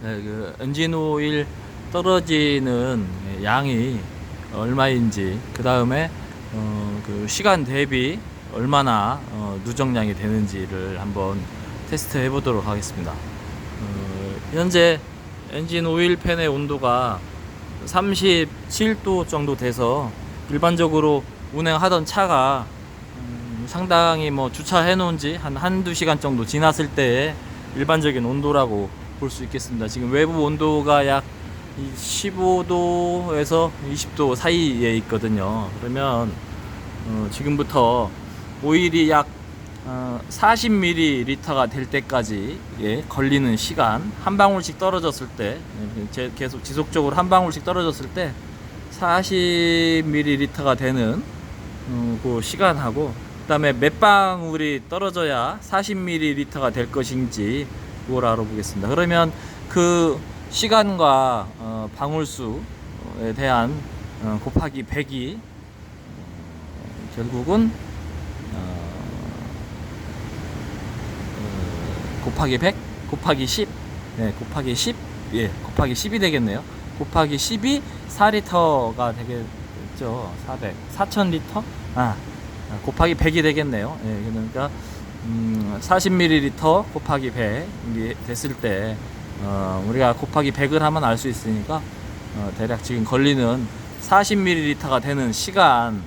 네, 그 엔진 오일 떨어지는 양이 얼마인지 그 다음에 어, 그 시간 대비 얼마나 어, 누정량이 되는지를 한번 테스트 해 보도록 하겠습니다. 어, 현재 엔진 오일 팬의 온도가 37도 정도 돼서 일반적으로 운행하던 차가 음, 상당히 뭐 주차해 놓은 지 한 한두 시간 정도 지났을 때의 일반적인 온도라고 볼 수 있겠습니다. 지금 외부 온도가 약 15도에서 20도 사이에 있거든요. 그러면 어, 지금부터 오일이 약 어, 40ml가 될 때까지 예, 걸리는 시간 한 방울씩 떨어졌을 때 예, 제- 계속 지속적으로 한 방울씩 떨어졌을 때 40ml가 되는 어, 그 시간하고 그다음에 몇 방울이 떨어져야 40ml가 될 것인지 그걸 알아보겠습니다. 그러면 그 시간과 어, 방울수에 대한 어, 곱하기 100이 어, 결국은 어, 어, 곱하기 100 곱하기 10 네, 곱하기 10 예, 곱하기 10이 되겠네요. 곱하기 10이 4리터가 되겠죠. 400 4000리터? 아, 아, 곱하기 100이 되겠네요. 예, 그러니까 음, 40ml 곱하기 100이 됐을 때 어, 우리가 곱하기 100을 하면 알 수 있으니까 어, 대략 지금 걸리는 40ml가 되는 시간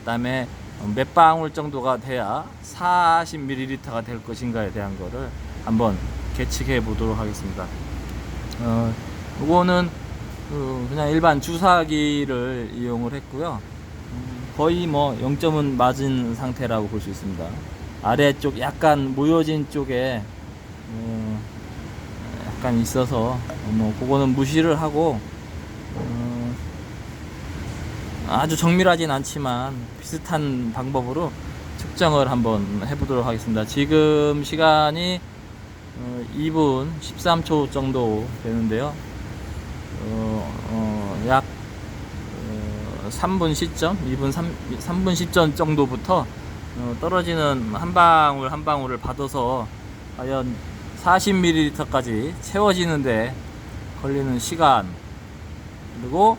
그다음에 몇 방울 정도가 돼야 40ml가 될 것인가에 대한 거를 한번 계측해 보도록 하겠습니다. 어, 이거는 그 그냥 일반 주사기를 이용을 했고요. 음, 거의 뭐 0점은 맞은 상태라고 볼 수 있습니다. 아래쪽 약간 모여진 쪽에 어, 약간 있어서 뭐 그거는 무시를 하고 어, 아주 정밀하진 않지만 비슷한 방법으로 측정을 한번 해보도록 하겠습니다. 지금 시간이 어, 2분 13초 정도 되는데요. 어, 어, 약 어, 3분 시점, 2분 3, 3분 시점 정도부터 어, 떨어지는 한 방울 한 방울을 받아서 과연 40ml까지 채워지는데 걸리는 시간 그리고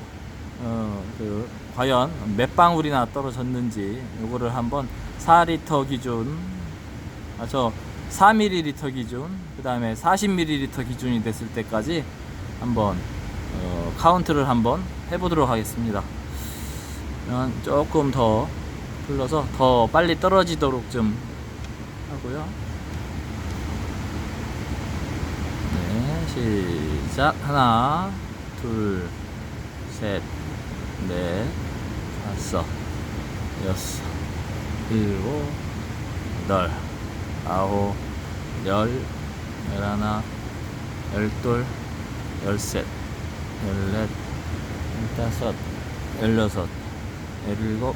어, 그 과연 몇 방울이나 떨어졌는지 요거를 한번 4리터 기준 아저 4ml 기준 그 다음에 40ml 기준이 됐을 때까지 한번 어, 카운트를 한번 해보도록 하겠습니다. 그러면 조금 더 불러서 더 빨리 떨어지도록 좀 하고요. 네, 시작. 하나, 둘, 셋, 넷, 다섯, 여섯, 일곱, 여덟, 아홉, 열, 열하나, 열둘, 열셋, 열넷, 열다섯, 열여섯, 열일곱,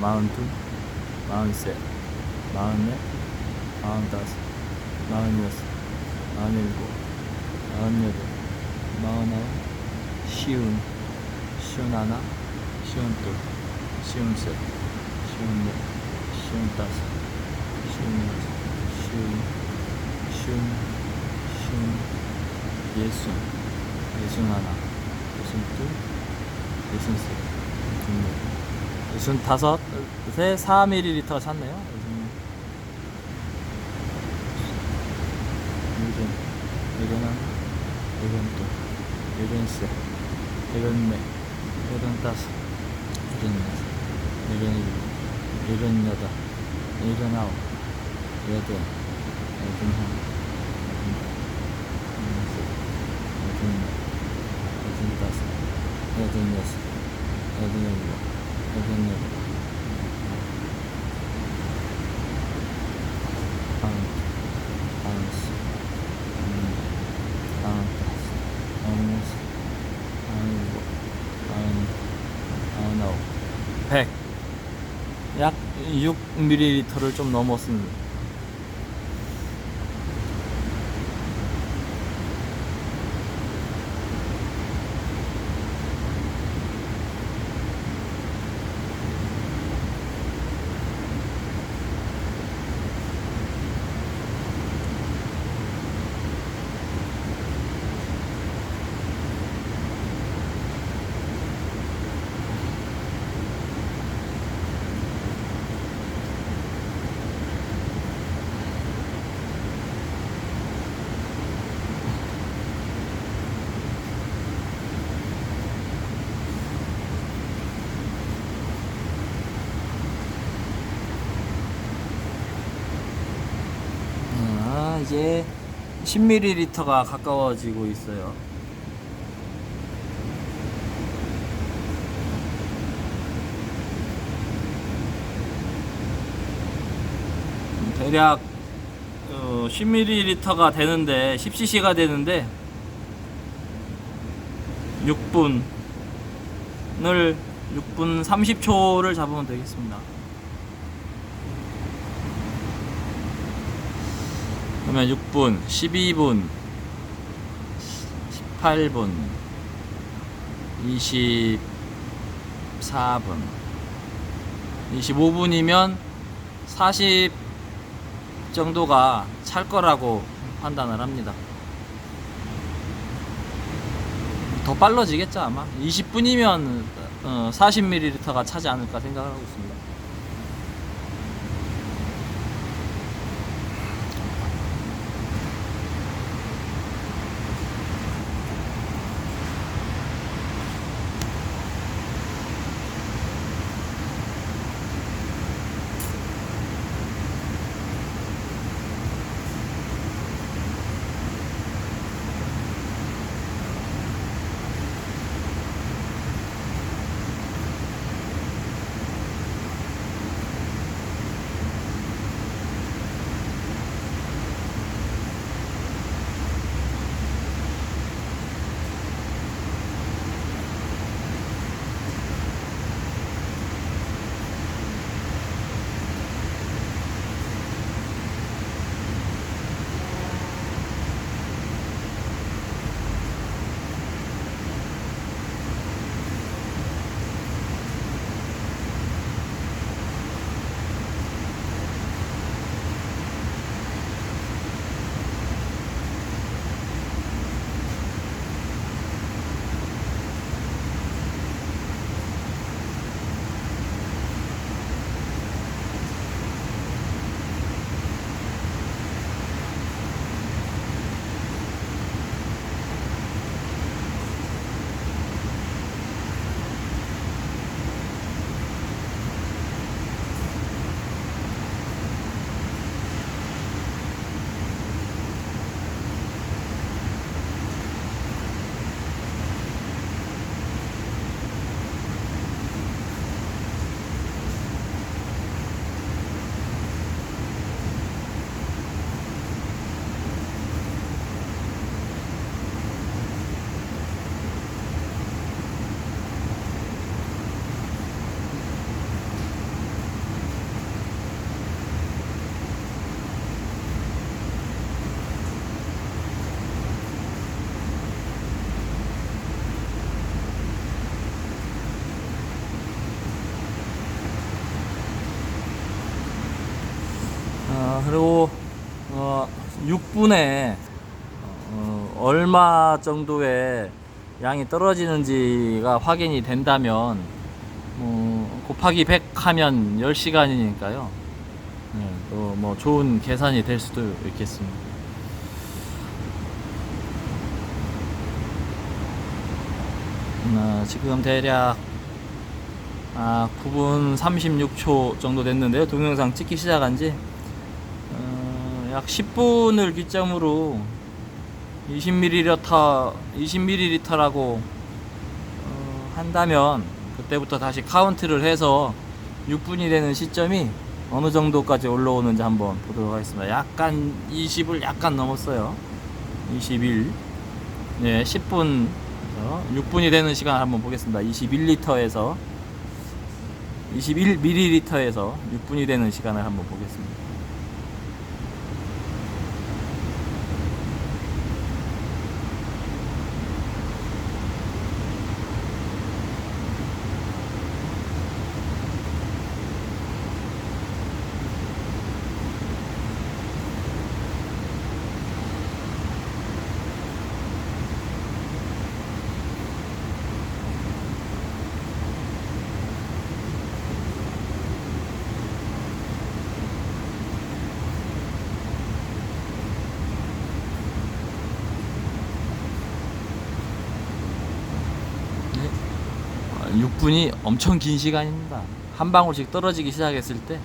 마흔둘, 마흔셋, 마흔넷, 마흔다섯, 마흔여섯, 마흔일곱, 마흔여덟, 마흔아홉, 쉬운, 쉬운하나, 쉬운둘, 쉬운셋, 쉬운넷, 쉬운다섯, 쉬운여섯, 쉬운, 쉬운, 쉬운, 예순, 예순하나, 예순둘, 예순셋, 예순넷, 예순 다섯, 세 4ml가 찼네요. 예순 하나, 예순 둘, 예순 셋, 예순 넷, 예순 다섯, 예순 여섯, 예순 일곱, 예순 여덟, 예순 아홉, 여덟, 예순 하나, 예순 셋, 예순 넷, 예순 다섯, 예순 여섯, 예순 일곱, 예순 여덟, 마흔, 마흔 씨, 마흔, 마흔, 마이너스 아이고 아이 아노 100. 약 6ml를 좀 넘었습니다. 아, 이제 10ml가 가까워지고 있어요. 음, 대략 어, 10ml가 되는데 10cc가 되는데 6분을 6분 30초를 잡으면 되겠습니다. 그러면 6분, 12분, 18분, 24분, 25분이면 40 정도가 찰 거라고 판단을 합니다. 더 빨라지겠죠 아마 20분이면 40ml가 차지 않을까 생각하고 있습니다. 그리고 어, 6분에 어, 얼마 정도의 양이 떨어지는지가 확인이 된다면 뭐, 곱하기 100 하면 10시간이니까요. 네, 또뭐 좋은 계산이 될 수도 있겠습니다. 음, 어, 지금 대략 아, 9분 36초 정도 됐는데요. 동영상 찍기 시작한 지 어, 약 10분을 기점으로 20ml, 20ml라고 어, 한다면 그때부터 다시 카운트를 해서 6분이 되는 시점이 어느 정도까지 올라오는지 한번 보도록 하겠습니다. 약간 20을 약간 넘었어요. 21. 네, 10분, 6분이 되는 시간 한번 보겠습니다. 21리터에서 21ml에서 6분이 되는 시간을 한번 보겠습니다. 네. 6분이 엄청 긴 시간입니다. 한 방울씩 떨어지기 시작했을 때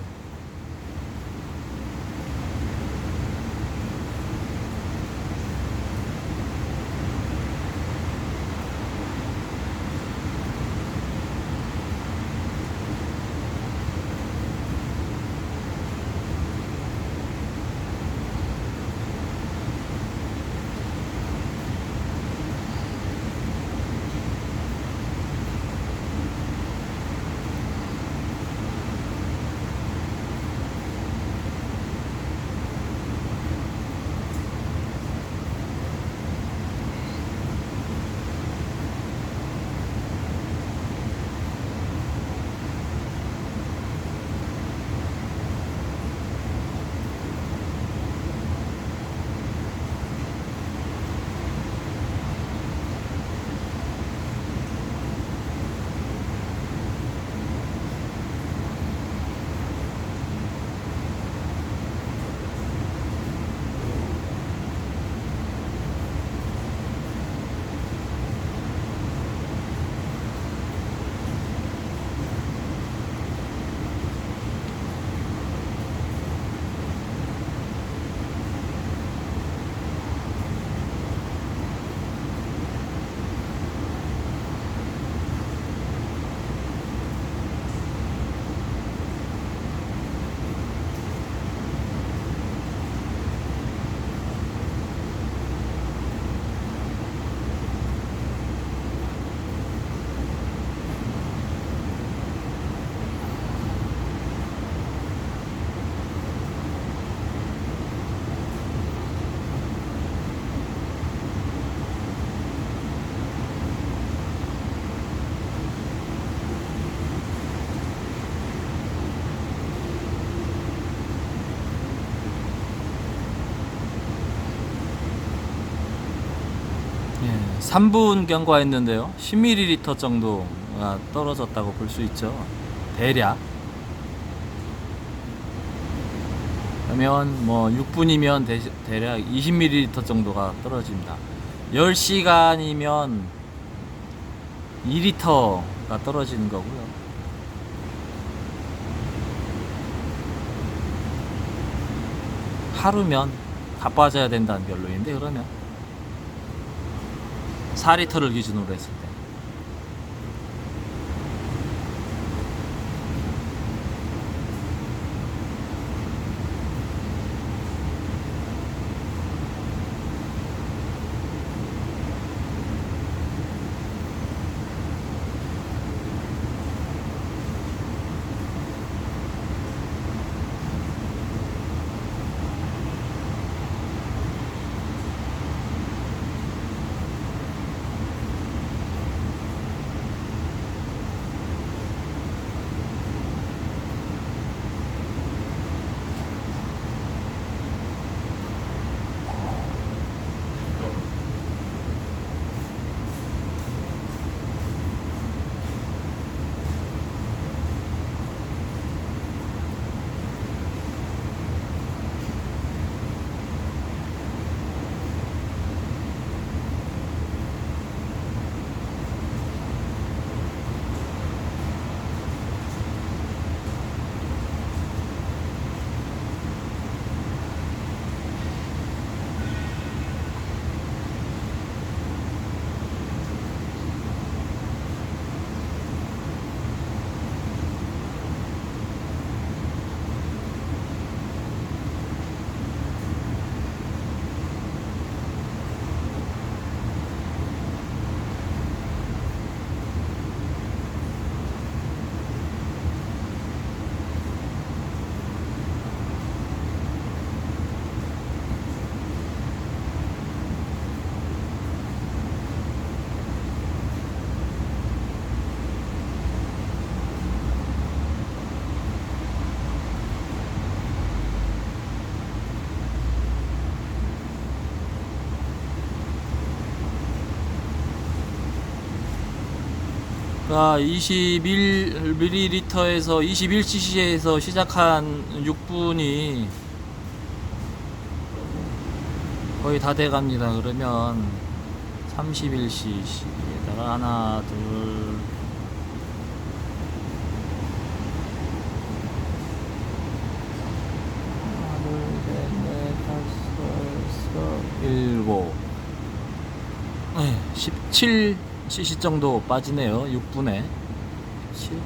3분 경과했는데요. 10ml 정도가 떨어졌다고 볼 수 있죠. 대략. 그러면 뭐 6분이면 대, 대략 20ml 정도가 떨어집니다. 10시간이면 2리터가 떨어지는 거고요. 하루면 다 빠져야 된다는 결론인데 그러면 4리터를 기준으로 했을 때 자, 21ml에서 21cc에서 시작한 6분이 거의 다 돼 갑니다. 그러면 31cc에다가 하나, 둘, 일곱. 네, 17cc 정도 빠지네요. 6분에. 7.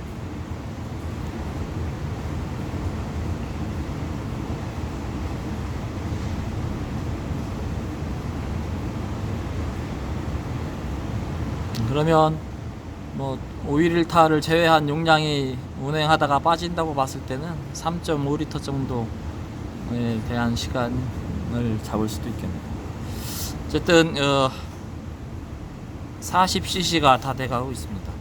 그러면 뭐 511타를 제외한 용량이 운행하다가 빠진다고 봤을 때는 3.5리터 정도에 대한 시간을 잡을 수도 있겠네요. 어쨌든 어, 40cc가 다 돼가고 있습니다.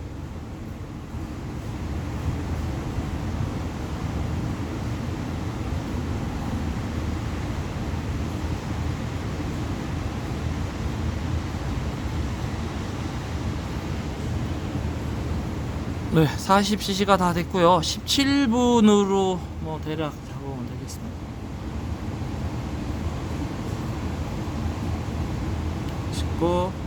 네, 40cc가 다 됐고요. 17분으로 뭐 대략 잡으면 되겠습니다. 19